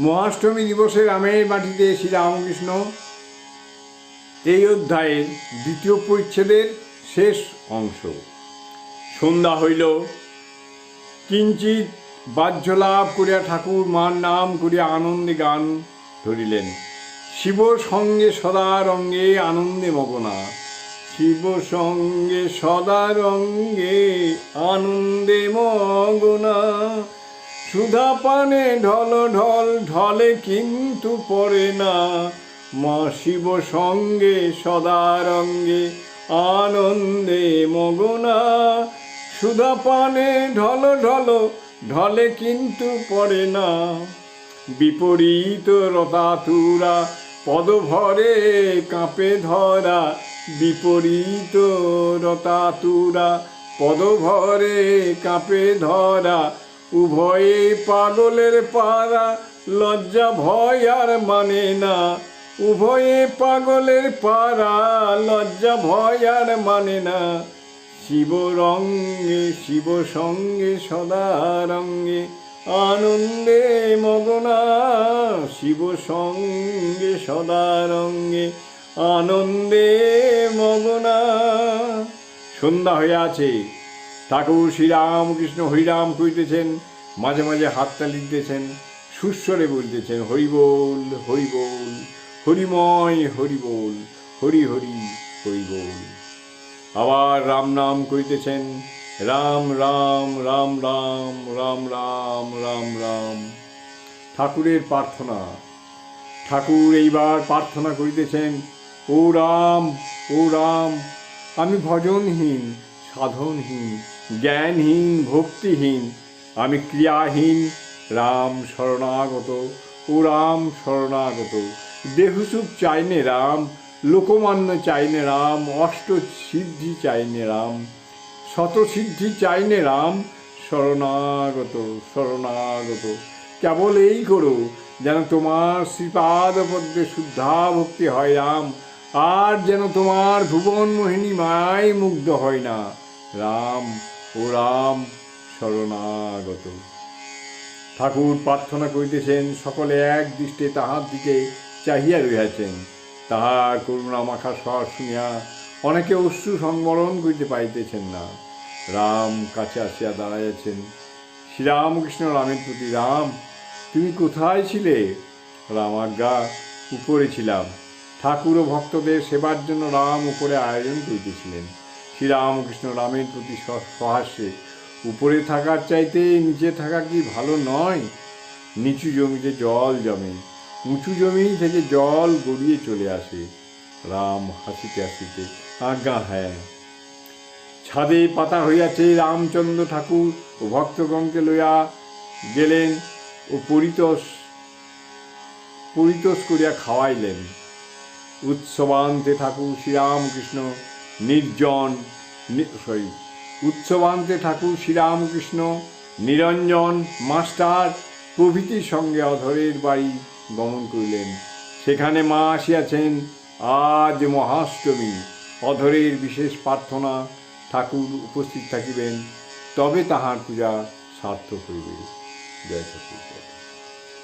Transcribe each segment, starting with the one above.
মহাষ্টমী দিবসে রামের মাটিতে শ্রীরামকৃষ্ণ। এই অধ্যায়ের দ্বিতীয় পরিচ্ছেদের শেষ অংশ। সন্ধ্যা হইল। কিঞ্চিত বাহ্যলাভ করিয়া ঠাকুর মার নাম করিয়া আনন্দে গান ধরিলেন। শিব সঙ্গে সদা রঙ্গে আনন্দে মগনা। শিব সঙ্গে সদা রঙ্গে আনন্দে মগনা। সুধা পানে ঢল ঢল ঢলে কিন্তু পড়ে না। মা শিব সঙ্গে সদা রঙ্গে, আনন্দে মগনা। সুধা পানে ঢল ঢল ঢলে কিন্তু পড়ে না। বিপরীত রতাতুরা পদভরে কাঁপে ধরা। বিপরীত রতাতুরা পদভরে কাঁপে ধরা। উভয়ে পাগলের পাড়া, লজ্জা, ভয় আর মানে না। উভয়ে পাগলের পাড়া, লজ্জা, ভয় আর মানে না। শিব রঙ্গে শিব সঙ্গে সদা রঙ্গে আনন্দে মগনা। শিব সঙ্গে সদা রঙ্গে আনন্দে মগনা। সন্ধ্যা হয়ে আছে। ঠাকুর শ্রীরামকৃষ্ণ হরিরাম করিতেছেন মাঝে মাঝে হাততালি দিতেছেন সুস্বরে বলতেছেন, হরি বল হরি বল, হরিময় হরি বল, হরি হরি হরি বল। আবার রাম নাম করিতেছেন রাম রাম রাম রাম রাম রাম রাম রাম। ঠাকুরের প্রার্থনা। ঠাকুর এইবার প্রার্থনা করিতেছেন, ও রাম ও রাম, আমি ভজনহীন, সাধনহীন জ্ঞানহীন, ভক্তিহীন, আমি ক্রিয়াহীন, রাম শরণাগত ও রাম শরণাগত দেহসুখ চাইনে রাম, লোকমান্য চাইনে রাম, অষ্ট সিদ্ধি চাইনে রাম, শত সিদ্ধি চাইনে রাম, শরণাগত শরণাগত। কেবল এই করো, যেন তোমার শ্রীপাদ পদ্মে শুদ্ধা ভক্তি হয় রাম, আর যেন তোমার ভুবন মোহিনী মায় মুগ্ধ হয় না। রাম ও রাম শরণাগত। ঠাকুর প্রার্থনা করিতেছেন, সকলে এক দৃষ্টে তাহার দিকে চাহিয়া রহিয়াছেন। তাহার করুণা মাখা স্বর শুনিয়া অনেকে অশ্রু সংবরণ করিতে পাইতেছেন না। রাম কাছে আসিয়া দাঁড়াইয়াছেন। শ্রীরামকৃষ্ণ রামের প্রতি, রাম, তুমি কোথায় ছিলে? রাম আজ্ঞা উপরে ছিলাম। ঠাকুর ও ভক্তদের সেবার জন্য রাম উপরে আয়োজন করিতেছিলেন। শ্রীরামকৃষ্ণ রামের প্রতি সহাস্যে। উপরে থাকার চাইতে নিচে থাকা কি ভালো নয়? নিচু জমিতে জল জমে, উঁচু জমি থেকে জল গড়িয়ে চলে আসে। রাম হাসিতে হাসিতে আজ্ঞা হ্যাঁ। ছাদে পাতা হইয়াছে রামচন্দ্র ঠাকুর ও ভক্তগণকে লইয়া গেলেন ও পরিতোষ পরিতোষ করিয়া খাওয়াইলেন। উৎসবান্তে ঠাকুর শ্রীরামকৃষ্ণ নির্জন সরি উৎসবান্তে ঠাকুর শ্রীরামকৃষ্ণ, নিরঞ্জন মাস্টার, প্রভৃতির সঙ্গে অধরের বাড়ি গমন করিলেন। সেখানে মা আসিয়াছেন, আজ মহাষ্টমী, অধরের বিশেষ প্রার্থনা, ঠাকুর উপস্থিত থাকিবেন, তবে তাহার পূজা সার্থক হইবে। জয় ঠাকুর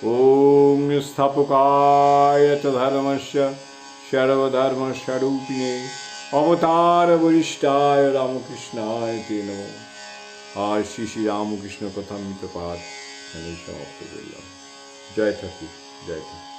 ওং স্থাপকায় চ ধর্মস্য সর্বধর্ম অবতার বরিষ্ঠায় রামকৃষ্ণায় তে আর শ্রী শ্রী রামকৃষ্ণ কথামৃত পাঠ আমি সমাপ্ত করলাম। জয় ঠাকুর জয় ঠাকুর।